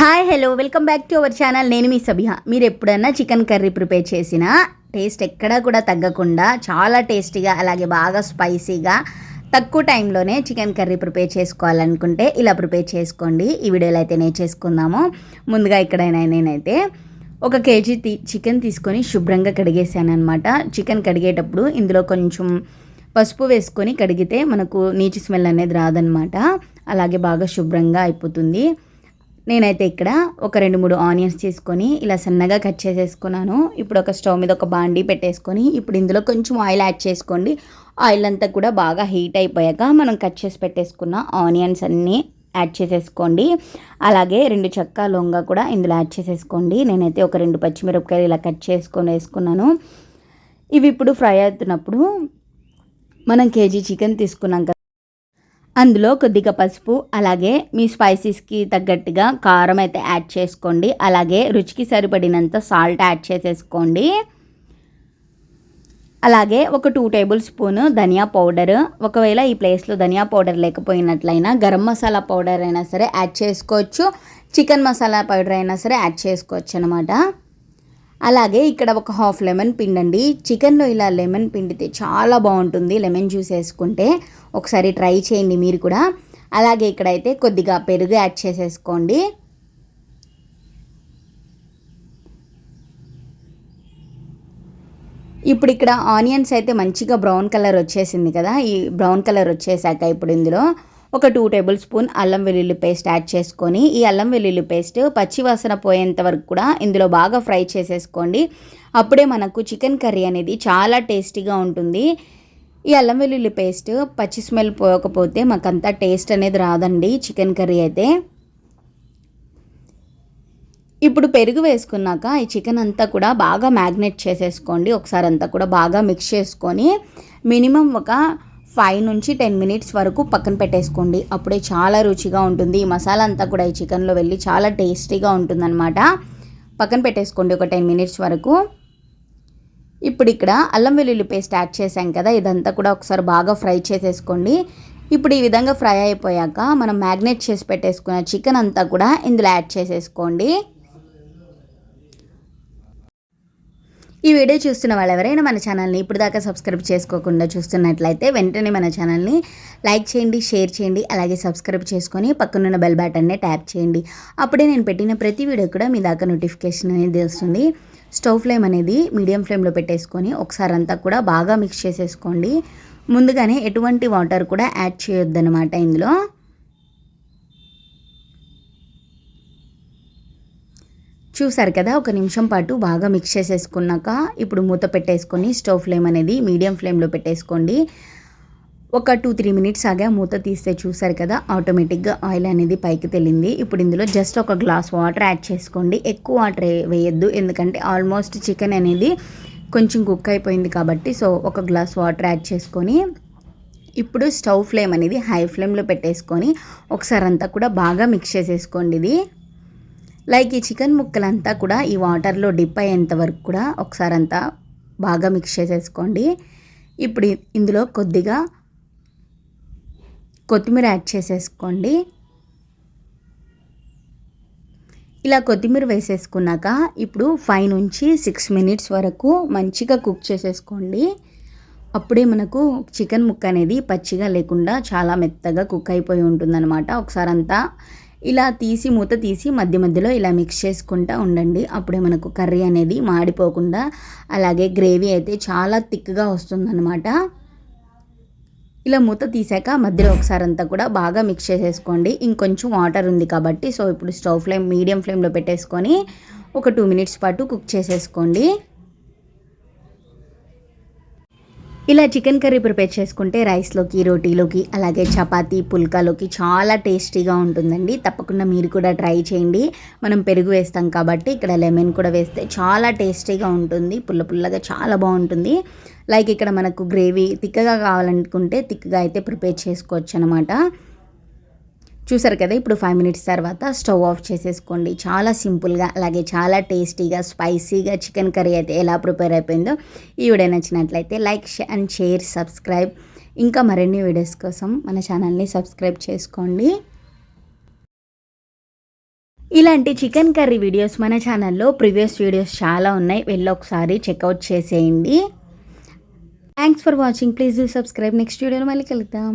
Hi hello. Welcome back to our channel. నేను మీ సబిహా. మీరు ఎప్పుడన్నా చికెన్ కర్రీ ప్రిపేర్ చేసినా టేస్ట్ ఎక్కడా కూడా తగ్గకుండా చాలా టేస్టీగా అలాగే బాగా స్పైసీగా తక్కువ టైంలోనే చికెన్ కర్రీ ప్రిపేర్ చేసుకోవాలనుకుంటే ఇలా ప్రిపేర్ చేసుకోండి. ఈ వీడియోలో అయితే నేను చేసుకుందాము. ముందుగా ఇక్కడ నేనైతే ఒక కేజీ తీ చికెన్ తీసుకొని శుభ్రంగా కడిగేసాను అనమాట చికెన్ కడిగేటప్పుడు ఇందులో కొంచెం పసుపు వేసుకొని కడిగితే మనకు నీచు స్మెల్ అనేది రాదనమాట అలాగే బాగా శుభ్రంగా అయిపోతుంది. నేనైతే ఇక్కడ ఒక రెండు మూడు ఆనియన్స్ తీసుకొని ఇలా సన్నగా కట్ చేసేసుకున్నాను. ఇప్పుడు ఒక స్టవ్ మీద ఒక బాండీ పెట్టేసుకొని ఇప్పుడు ఇందులో కొంచెం ఆయిల్ యాడ్ చేసుకోండి. ఆయిల్ అంతా కూడా బాగా హీట్ అయిపోయాక మనం కట్ చేసి పెట్టేసుకున్న ఆనియన్స్ అన్నీ యాడ్ చేసేసుకోండి. అలాగే రెండు చెక్క లొంగ కూడా ఇందులో యాడ్ చేసేసుకోండి. నేనైతే ఒక రెండు పచ్చిమిరపకాయలు ఇలా కట్ చేసుకొని వేసుకున్నాను. ఇవి ఇప్పుడు ఫ్రై అవుతున్నప్పుడు మనం కేజీ చికెన్ తీసుకున్నాం కదా. అందులో కొద్దిగా పసుపు అలాగే మీ స్పైసీస్కి తగ్గట్టుగా కారం అయితే యాడ్ చేసుకోండి. అలాగే రుచికి సరిపడినంత సాల్ట్ యాడ్ చేసేసుకోండి. అలాగే ఒక టూ టేబుల్ స్పూన్ ధనియా పౌడర్. ఒకవేళ ఈ ప్లేస్లో ధనియా పౌడర్ లేకపోయినట్లయినా గరం మసాలా పౌడర్ అయినా సరే యాడ్ చేసుకోవచ్చు. చికెన్ మసాలా పౌడర్ అయినా సరే యాడ్ చేసుకోవచ్చు అనమాట అలాగే ఇక్కడ ఒక హాఫ్ లెమన్ పిండండి చికెన్లో ఇలా లెమన్ పిండితే చాలా బాగుంటుంది. లెమన్ జ్యూస్ వేసుకుంటే ఒకసారి ట్రై చేయండి మీరు కూడా. అలాగే ఇక్కడైతే కొద్దిగా పెరుగు యాడ్ చేసేసుకోండి. ఇప్పుడు ఇక్కడ ఆనియన్స్ అయితే మంచిగా బ్రౌన్ కలర్ వచ్చేసింది కదా. ఈ బ్రౌన్ కలర్ వచ్చేసాక ఇప్పుడు ఇందులో ఒక టూ టేబుల్ స్పూన్ అల్లం వెల్లుల్లి పేస్ట్ యాడ్ చేసుకొని ఈ అల్లం వెల్లుల్లి పేస్ట్ పచ్చి వాసన పోయేంత వరకు కూడా ఇందులో బాగా ఫ్రై చేసేసుకోండి. అప్పుడే మనకు చికెన్ కర్రీ అనేది చాలా టేస్టీగా ఉంటుంది. ఈ అల్లం వెల్లుల్లి పేస్ట్ పచ్చి స్మెల్ పోకపోతే మాకంతా టేస్ట్ అనేది రాదండి చికెన్ కర్రీ అయితే. ఇప్పుడు పెరుగు వేసుకున్నాక ఈ చికెన్ అంతా కూడా బాగా మ్యాగ్నేట్ చేసేసుకోండి. ఒకసారి అంతా కూడా బాగా మిక్స్ చేసుకొని మినిమం ఒక ఫైవ్ నుంచి టెన్ మినిట్స్ వరకు పక్కన పెట్టేసుకోండి. అప్పుడే చాలా రుచిగా ఉంటుంది. ఈ మసాలా అంతా కూడా ఈ చికెన్లో వెళ్ళి చాలా టేస్టీగా ఉంటుందన్నమాట. పక్కన పెట్టేసుకోండి ఒక టెన్ మినిట్స్ వరకు. ఇప్పుడు ఇక్కడ అల్లం వెల్లుల్లి పేస్ట్ యాడ్ చేసాం కదా ఇదంతా కూడా ఒకసారి బాగా ఫ్రై చేసేసుకోండి. ఇప్పుడు ఈ విధంగా ఫ్రై అయిపోయాక మనం మ్యాగ్నేట్ చేసి పెట్టేసుకున్న చికెన్ అంతా కూడా ఇందులో యాడ్ చేసేసుకోండి. ఈ వీడియో చూస్తున్న వాళ్ళు ఎవరైనా మన ఛానల్ని ఇప్పుడు దాకా సబ్స్క్రైబ్ చేసుకోకుండా చూస్తున్నట్లయితే వెంటనే మన ఛానల్ని లైక్ చేయండి షేర్ చేయండి అలాగే సబ్స్క్రైబ్ చేసుకొని పక్కనున్న బెల్ బటన్ని ట్యాప్ చేయండి. అప్పుడే నేను పెట్టిన ప్రతి వీడియో కూడా మీ దాకా నోటిఫికేషన్ అనేది వస్తుంది. స్టవ్ ఫ్లేమ్ అనేది మీడియం ఫ్లేమ్లో పెట్టేసుకొని ఒకసారి అంతా కూడా బాగా మిక్స్ చేసేసుకోండి. ముందుగానే ఎటువంటి వాటర్ కూడా యాడ్ చేయొద్దనమాట ఇందులో. చూసారు కదా ఒక నిమిషం పాటు బాగా మిక్స్ చేసేసుకున్నాక ఇప్పుడు మూత పెట్టేసుకొని స్టవ్ ఫ్లేమ్ అనేది మీడియం ఫ్లేమ్లో పెట్టేసుకోండి. ఒక టూ త్రీ మినిట్స్ ఆగా మూత తీస్తే చూసారు కదా ఆటోమేటిక్గా ఆయిల్ అనేది పైకి తెలింది. ఇప్పుడు ఇందులో జస్ట్ ఒక గ్లాస్ వాటర్ యాడ్ చేసుకోండి. ఎక్కువ వాటర్ వేయద్దు ఎందుకంటే ఆల్మోస్ట్ చికెన్ అనేది కొంచెం కుక్ అయిపోయింది కాబట్టి సో ఒక గ్లాస్ వాటర్ యాడ్ చేసుకొని ఇప్పుడు స్టవ్ ఫ్లేమ్ అనేది హై ఫ్లేమ్లో పెట్టేసుకొని ఒకసారి అంతా కూడా బాగా మిక్స్ చేసేసుకోండి ఇది. లైక్ ఈ చికెన్ ముక్కలంతా కూడా ఈ వాటర్లో డిప్ అయ్యేంత వరకు కూడా ఒకసారి అంతా బాగా మిక్స్ చేసేసుకోండి. ఇప్పుడు ఇందులో కొద్దిగా కొత్తిమీర యాడ్ చేసేసుకోండి. ఇలా కొత్తిమీర వేసేసుకున్నాక ఇప్పుడు ఫైవ్ నుంచి సిక్స్ మినిట్స్ వరకు మంచిగా కుక్ చేసేసుకోండి. అప్పుడే మనకు చికెన్ ముక్క అనేది పచ్చిగా లేకుండా చాలా మెత్తగా కుక్ అయిపోయి ఉంటుందన్నమాట. ఒకసారి అంతా ఇలా తీసి మూత తీసి మధ్య మధ్యలో ఇలా మిక్స్ చేసుకుంటూ ఉండండి. అప్పుడే మనకు కర్రీ అనేది మాడిపోకుండా అలాగే గ్రేవీ అయితే చాలా థిక్గా వస్తుందన్నమాట. ఇలా మూత తీసాక మధ్యలో ఒకసారి అంతా కూడా బాగా మిక్స్ చేసేసుకోండి. ఇంకొంచెం వాటర్ ఉంది కాబట్టి సో ఇప్పుడు స్టవ్ ఫ్లేమ్ మీడియం ఫ్లేమ్లో పెట్టేసుకొని ఒక టూ మినిట్స్ పాటు కుక్ చేసేసుకోండి. ఇలా చికెన్ కర్రీ ప్రిపేర్ చేసుకుంటే రైస్లోకి రోటీలోకి అలాగే చపాతీ పుల్కాలోకి చాలా టేస్టీగా ఉంటుందండి. తప్పకుండా మీరు కూడా ట్రై చేయండి. మనం పెరుగు వేస్తాం కాబట్టి ఇక్కడ లెమన్ కూడా వేస్తే చాలా టేస్టీగా ఉంటుంది. పుల్ల పుల్లగా చాలా బాగుంటుంది. లైక్ ఇక్కడ మనకు గ్రేవీ తిక్కగా కావాలనుకుంటే తిక్కగా అయితే ప్రిపేర్ చేసుకోవచ్చు అనమాట చూసారు కదా ఇప్పుడు ఫైవ్ మినిట్స్ తర్వాత స్టవ్ ఆఫ్ చేసేసుకోండి. చాలా సింపుల్గా అలాగే చాలా టేస్టీగా స్పైసీగా చికెన్ కర్రీ అయితే ఎలా ప్రిపేర్ అయిపోయిందో ఈ వీడియో నచ్చినట్లయితే లైక్ అండ్ షేర్ సబ్స్క్రైబ్. ఇంకా మరిన్ని వీడియోస్ కోసం మన ఛానల్ని సబ్స్క్రైబ్ చేసుకోండి. ఇలాంటి చికెన్ కర్రీ వీడియోస్ మన ఛానల్లో ప్రీవియస్ వీడియోస్ చాలా ఉన్నాయి. వెళ్ళి ఒకసారి చెక్అవుట్ చేసేయండి. Thanks for watching please do subscribe next వీడియోలో మళ్ళీ కలుద్దాం.